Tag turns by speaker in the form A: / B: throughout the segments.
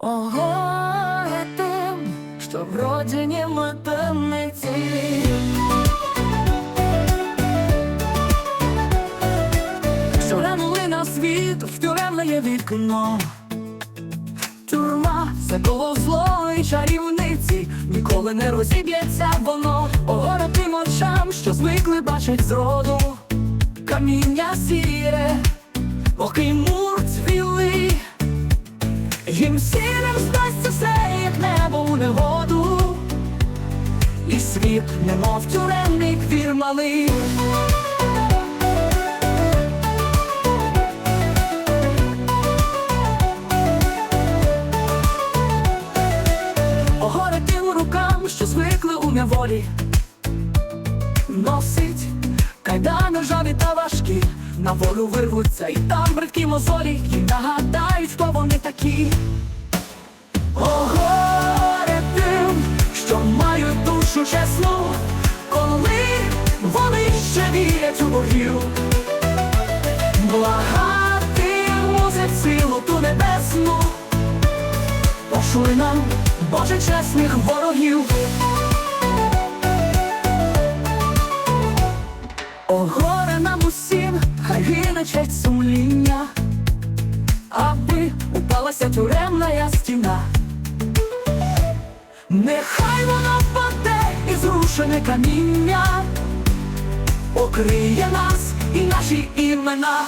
A: Ого, тим, що в родині ми темниці. Що на світ в тюремне вікно. Тюрма це коло злої чарівниці, ніколи не розіб'ється воно, Огоре тим очам, що звикли бачить зроду, каміння сіре, цвіли, їм сірим здасться все, як небо у негоду, і світ, немов тюремний двір малий. Огоре тим рукам, що звикли у неволі, носить кайдани ржаві та важкі, на волю вирвуться, і там бридкі мозолі, і нагадають, хто вони такі. Огоре тим, що мають душу чесну, коли вони ще вірять у богів. Благати мусить силу ту небесну, Пошли нам, Боже, чесних ворогів. О, горе нам усім, хай гине честь сумління, аби упалася тюремна стіна. Нехай воно впаде і зрушене каміння, покриє нас і наші імена.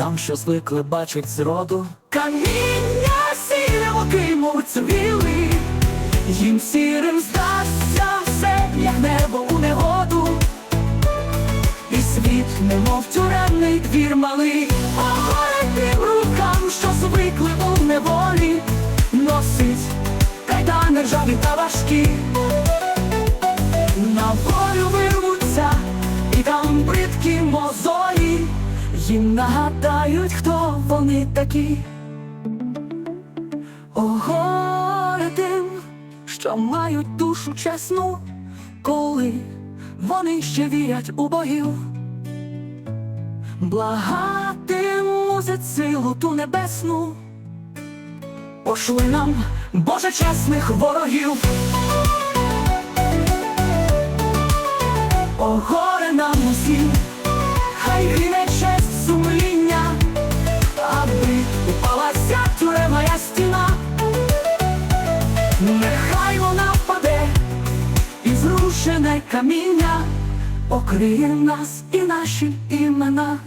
A: Очам, що звикли бачить зроду. Каміння сіре окимуть цвіли, їм сірим здасться все, як небо у негоду. І світ, немов тюремний двір малий, горе тим рукам, що звикли у неволі, носить кайдани ржаві та важкі. Їм нагадають, хто вони такі. О, тим, що мають душу чесну, коли вони ще вірять у богів. Благати силу ту небесну, пошли нам, Боже, чесних ворогів. О, нехай вона впаде, і зрушене каміння покриє нас і наші імена.